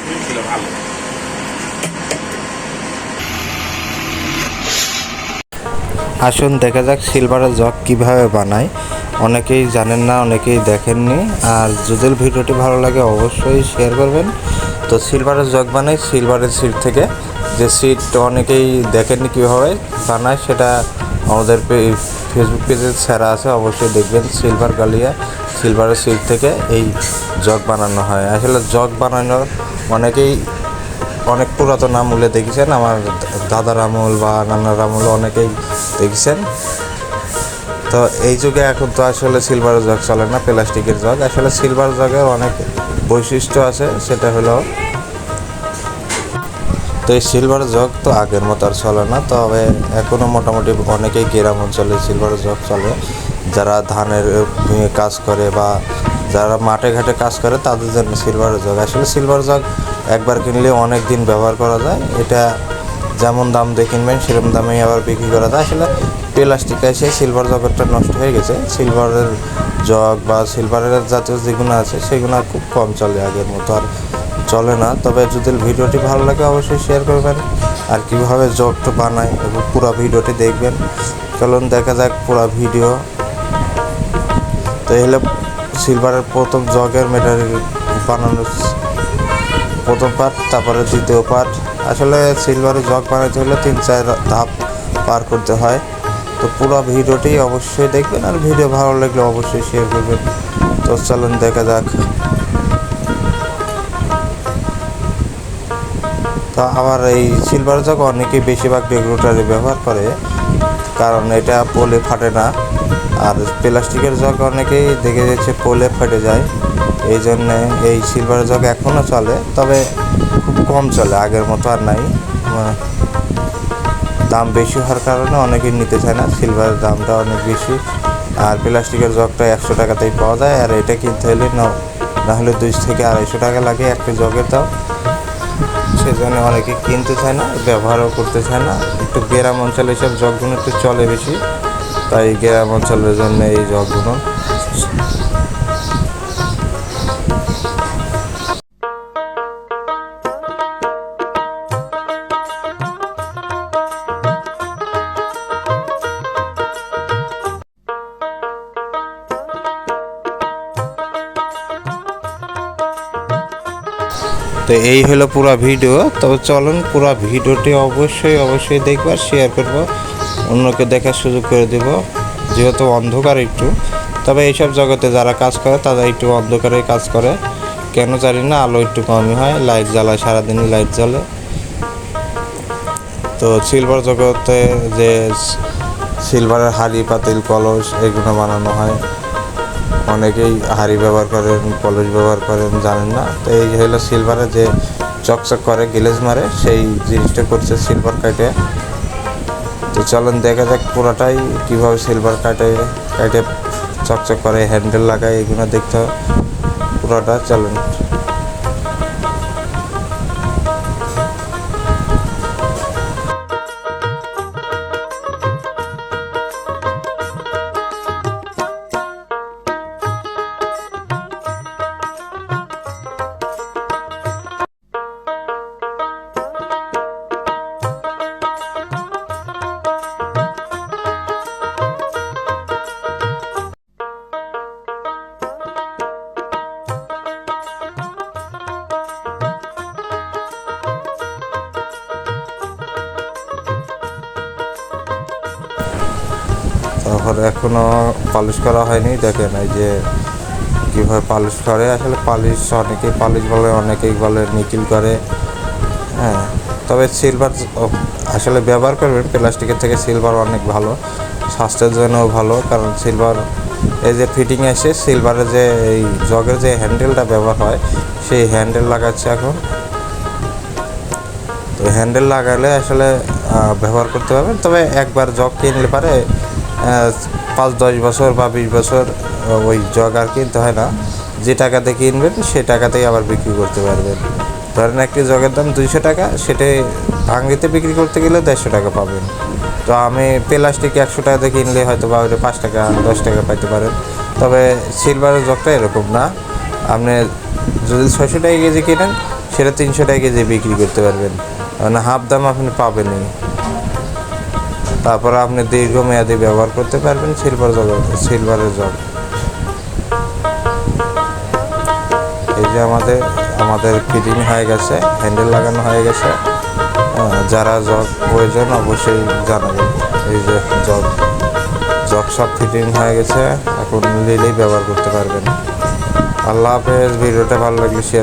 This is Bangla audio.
একদম ছিল ভালো। আসুন, দেখা যাক সিলভারের জগ কীভাবে বানায়। অনেকেই জানেন না, অনেকেই দেখেননি। আর যদি ভিডিওটি ভালো লাগে, অবশ্যই শেয়ার করবেন। তো সিলভারের জগ বানাই সিলভারের সিট থেকে। যে সিট অনেকেই দেখেননি কীভাবে বানায়, সেটা আমাদের ফেসবুক পেজে ছাড়া আছে। অবশ্যই দেখবেন, সিলভার গালিয়া সিলভারের সিট থেকে এই জগ বানানো হয়। আসলে জগ বানানোর অনেকেই অনেক পুরাতন আমলে দেখেছেন, আমার দাদার আমল বা নানার আমল অনেকেই দেখেছেন। তো এই যুগে এখন তো আসলে সিলভার জগ চলে না প্লাস্টিকের জগ আসলে সিলভার জগের অনেক বৈশিষ্ট্য আছে, সেটা হলো তো এই সিলভার জগ তো আগের মতো আর চলে না, তবে এখনও মোটামুটি অনেকেই গ্রাম অঞ্চলে সিলভার জগ চলে। যারা ধানের কাজ করে বা যারা মাঠে ঘাটে কাজ করে তাদের জন্য সিলভার জগ। আসলে সিলভার জগ একবার কিনলে অনেক দিন ব্যবহার করা যায়। এটা যেমন দাম দিয়ে কিনবেন, সেরকম দামেই আবার বিক্রি করা যায়। আসলে প্লাস্টিক এসে সিলভার জগটা নষ্ট হয়ে গেছে। সিলভারের জগ বা সিলভারের জাতীয় যেগুলো আছে, সেগুলো খুব কম চলে আগের মতো আর চলে না। তবে যদি ভিডিওটি ভালো লাগে অবশ্যই শেয়ার করবেন। আর কীভাবে জগটা বানায় এবং পুরো ভিডিওটি দেখবেন। চলুন দেখা যাক পুরো ভিডিও। তো হলো সিলভারের প্রথম জগের মেটারি বানানোর প্রথম পার্ট, তারপরে দ্বিতীয় পার্ট। আসলে সিলভারের জগ বানাতে হলে তিন, চার ধাপ পার করতে হয়। তো পুরো ভিডিওটি অবশ্যই দেখবেন, আর ভিডিও ভালো লাগলে অবশ্যই শেয়ার করবেন। তো চলুন দেখা যাক। তো আবার এই সিলভার জগ অনেকেই বেশিরভাগ রেগুলেটারে ব্যবহার করে। কারণ এটা পোলে ফাটে না। আর প্লাস্টিকের জগ অনেকেই দেখে যাচ্ছে পোলে ফেটে যায়। এই জন্যে এই সিলভার জগ এখনও চলে, তবে খুব কম চলে, আগের মতো আর নাই। দাম বেশি হওয়ার কারণে অনেকেই নিতে চায় না সিলভারের দামটা অনেক বেশি। আর প্লাস্টিকের জগটা একশো টাকাতেই পাওয়া যায়, আর এটা কিনতে হলে না- হলে দুইশো থেকে আড়াইশো টাকা লাগে একটা জগের দাম। সেজন্য অনেকে কিনতে চায় না, ব্যবহারও করতে চায় না। একটু গ্রাম অঞ্চলে সব জগগুলো একটু চলে বেশি। তাই গ্রাম অঞ্চলের জন্য এই জগগুলো তো এই হলো পুরো ভিডিও। তবে চলুন পুরো ভিডিওটি অবশ্যই অবশ্যই দেখবার শেয়ার করব। অন্যকে দেখার সুযোগ করে দেব, যেহেতু অন্ধকার একটু। তবে এইসব জগতে যারা কাজ করে, তারা একটু অন্ধকারে কাজ করে। কেন জানি না, আলো একটু কমই হয় লাইট জ্বালায়, সারাদিনই লাইট জ্বলে। তো সিলভার জগতে যে সিলভারের হাড়ি, পাতিল, কলস, এগুলো বানানো হয়। অনেকেই হাড়ি ব্যবহার করেন কলস ব্যবহার করেন, জানেন না। তো এই হলো সিলভারে যে চকচক করে, গিলেজ মারে, সেই জিনিসটা করছে সিলভার কাটে। তো চলেন দেখা যাক পুরোটাই কীভাবে সিলভার কাটে কাটে, চকচক করে হ্যান্ডেল লাগায়, এগুলো দেখতে। পুরোটা চলেন। তারপর এখনও পালিশ করা হয়নি। দেখেন এই যে কীভাবে পালিশ করে। আসলে পালিশ অনেকেই পালিশ বলে, অনেকেই বলে নিকিল করে। হ্যাঁ তবে সিলভার আসলে ব্যবহার করবেন, প্লাস্টিকের থেকে সিলভার অনেক ভালো। স্বাস্থ্যের জন্যও ভালো, কারণ সিলভার এই যে ফিটিং আসে সিলভারের যে এই জগের যে হ্যান্ডেলটা ব্যবহার হয়, সেই হ্যান্ডেল লাগাচ্ছে এখন। তো হ্যান্ডেল লাগালে আসলে ব্যবহার করতে পারবেন। তবে একবার জগ কিনলে পারে পাঁচ, দশ বছর বা বিশ বছর ওই জগ আর কিনতে হয় না। যে টাকাতে কিনবেন, সে টাকাতেই আবার বিক্রি করতে পারবেন। ধরেন একটি জগের দাম দুইশো টাকা সেটাই ভাঙড়িতে বিক্রি করতে গেলে দেড়শো টাকা পাবেন। তো আমি প্লাস্টিক একশো টাকাতে কিনলে হয়তো বা পাঁচ টাকা, দশ টাকা পাইতে পারেন। তবে সিলভারের জগটা এরকম না। আপনি যদি ছয়শো টাকা কেজি কিনেন, সেটা তিনশো টাকা কেজি বিক্রি করতে পারবেন। মানে হাফ দাম আপনি পাবেনই। তারপরে আপনি দীর্ঘমেয়াদী ব্যবহার করতে পারবেন সিলভার জগ সিলভারের জগ। এই যে আমাদের আমাদের ফিটিং হয়ে গেছে হ্যান্ডেল লাগানো হয়ে গেছে। যারা জগ প্রয়োজন অবশ্যই জানাবেন। এই যে জগ জগ সব ফিটিং হয়ে গেছে, এখন নিলেই ব্যবহার করতে পারবেন। আল্লাহ হাফেজ, ভিডিওটা ভালো লাগলে শেয়ার